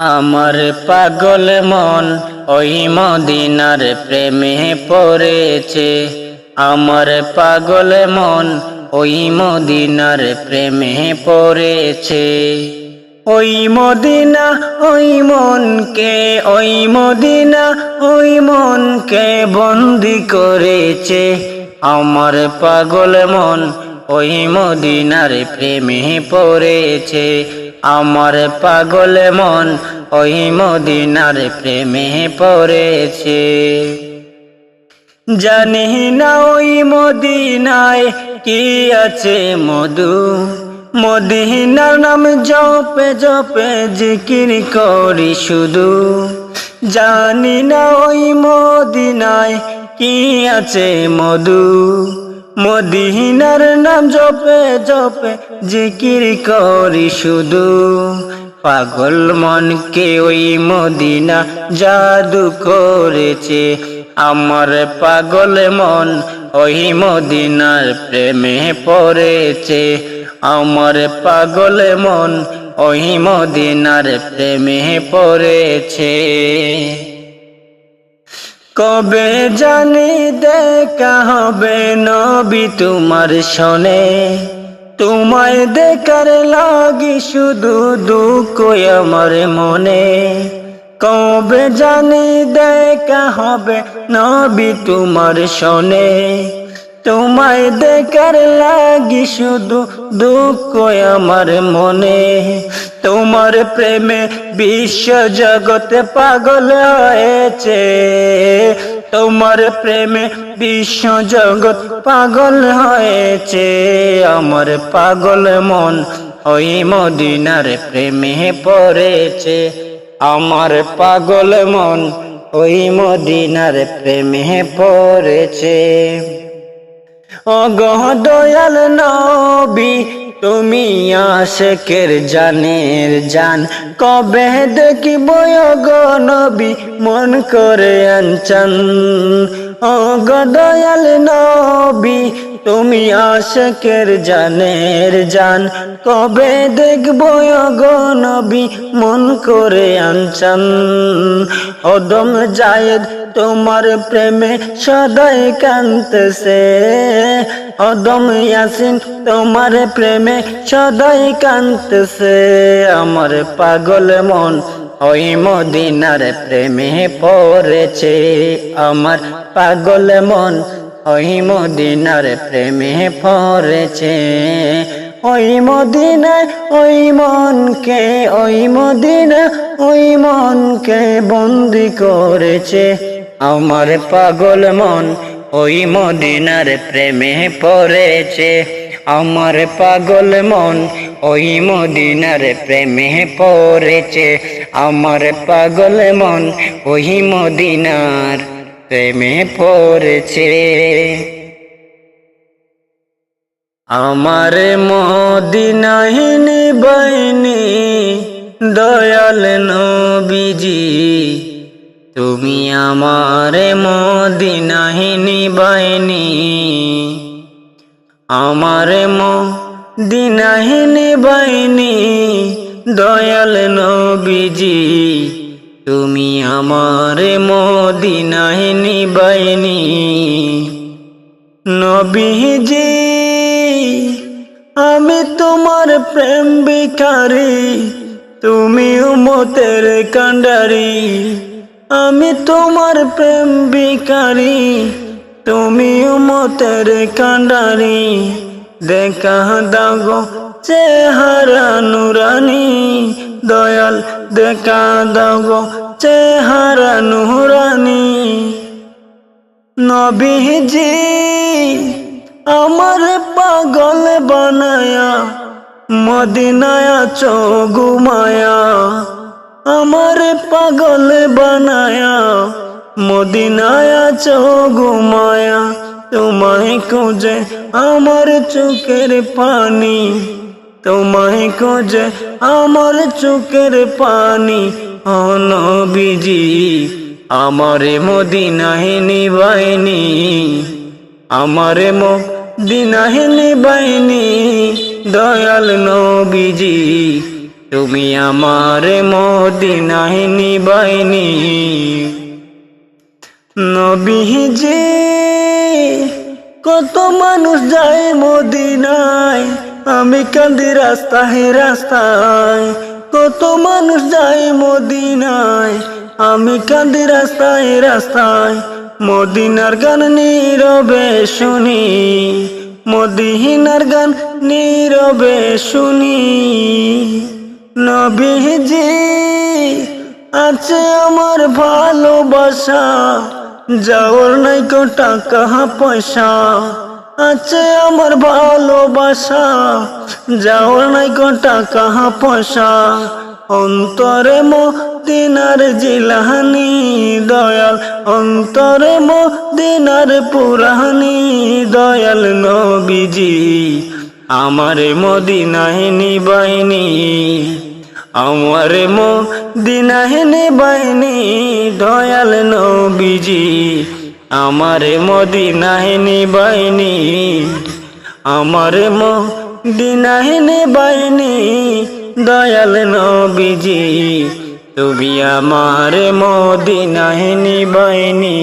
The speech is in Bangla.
আমার পাগল মন ওই মদিনার প্রেমে পড়েছে। আমার পাগল মন ওই মদিনার প্রেমে পড়েছে। ওই মদিনা, ওই মনকে, ওই মদিনা, ওই মনকে বন্দি করেছে। আমার পাগল মন ওই মদিনার প্রেমে পড়েছে। আমার পাগল মন ওই মদিনার প্রেমে পড়েছে। জানি না ওই মদিনায় কি আছে মধু। মদিনার নাম জপে জপে জিকির করি শুধু। জানি না ওই মদিনায় কি আছে মধু। মদিনার নাম জপে জপে জিকির করি শুধু। পাগল মনকে ওই মদিনা জাদু করেছে। আমার পাগল মন ওই মদিনার প্রেমে পড়েছে। আমার পাগল মন ওই মদিনার প্রেমে পড়েছে। কবে জানি দেখা হবে নবী তোমার সনে? তোমায় দেখার লাগি শুধু দুঃখ আমার মনে। কবে জানি দেখা হবে নবী তোমার শোনে তোমায় দেখার লাগি শুধু দুঃখ আমার মনে। তোমার প্রেমে বিশ্ব জগতে পাগল হয়েছে। তোমার প্রেমে বিশ্ব জগৎ পাগল হয়েছে। আমার পাগল মন ওই মদিনার প্রেমে পড়েছে। আমার পাগল মন ওই মদিনার প্রেমে পড়েছে। অগহ দয়াল নবী, তুমি আশেকের জানের জান। কবে দেখিব গো নবী, মন করে আনচান। অগ দয়াল নবী, তুমি আশেকের জানের জান। কবে দেখব নবী, মন করে আনচান। অদম জায়েদ তোমার প্রেমে সদাই কান্তছে অদম ইয়াসিন, তোমার প্রেমে সদাই কান্তছে আমার পাগল মন ওই মদিনার প্রেমে পড়েছে। আমার পাগল মন ওই মদিনার প্রেমে পড়েছে। ওই মদিনায় ওই মনকে, ওই মদিনা, ওই মনকে বন্দি করেছে। আমার পাগল মন ওই মদিনার প্রেমে পড়েছে। আমার পাগল মন ওই মদিনার প্রেমে পড়েছে। আমার পাগল মন ওই মদিনার প্রেমে পড়েছে। আমার মদিনাহিনী বাইনি দয়াল নবীজি তুমি আমার মদিনাহিনী বাইনি আমার মদিনাহিনী বাইনি দয়াল নবীজি। তুমি আমার মদিনাহিনী বাইনি নবীজি, আমি তোমার প্রেম ভিখারি, তুমি উমতের কান্ডারি আমি তোমার প্রেম ভিখারি, তুমি উমতের কান্ডারি। দেখা দাগো চেহারা নুরানি, দয়াল দেখা দাগো চেহারা নুরানি। নবীজি, আমার পাগল বানায়া, মদিনায়া চগুমায়া আমার পাগল বানায়া, মদিনায়া চগুমায়া তোমায় খোঁজে আমার চোখের পানি, তোমায় খোঁজে আমার চোখের পানি অনবিজি আমারে মদিনায় নিবাইনি, আমারে মদিনায় নিবাইনি, দয়াল নবীজি। তুমি আমার মদিনায় নিবাইনি। নবীজি, কত মানুষ যায় মদিনায়, আমি কান্দি রাস্তায় রাস্তায়। কত মানুষ যায় মদিনায়, আমি কান্দি রাস্তায় রাস্তায়। মদিনার গান নীরবে শুনি, মদিনার গান নীরবে শুনি। নবীজি, আছে আমার ভালোবাসা, যাওয়ার নাই কো টাকা পয়সা। আছে আমার ভালোবাসা, যাওয়ার নাই কো টাকা পয়সা। অন্তরে মদিনার জিলাহানি দয়াল, অন্তরে মদিনার পুরানি দয়াল নবীজি। আমার মদিনায় নিবাইনি। আমার মদিনায় নিবাইনি দয়াল নবীজি। আমার মদিনায় নিবাইনি আমার মদিনায় নিবাইনি দয়াল নবীজি। তুমি আমার মদিনায় নিবাইনি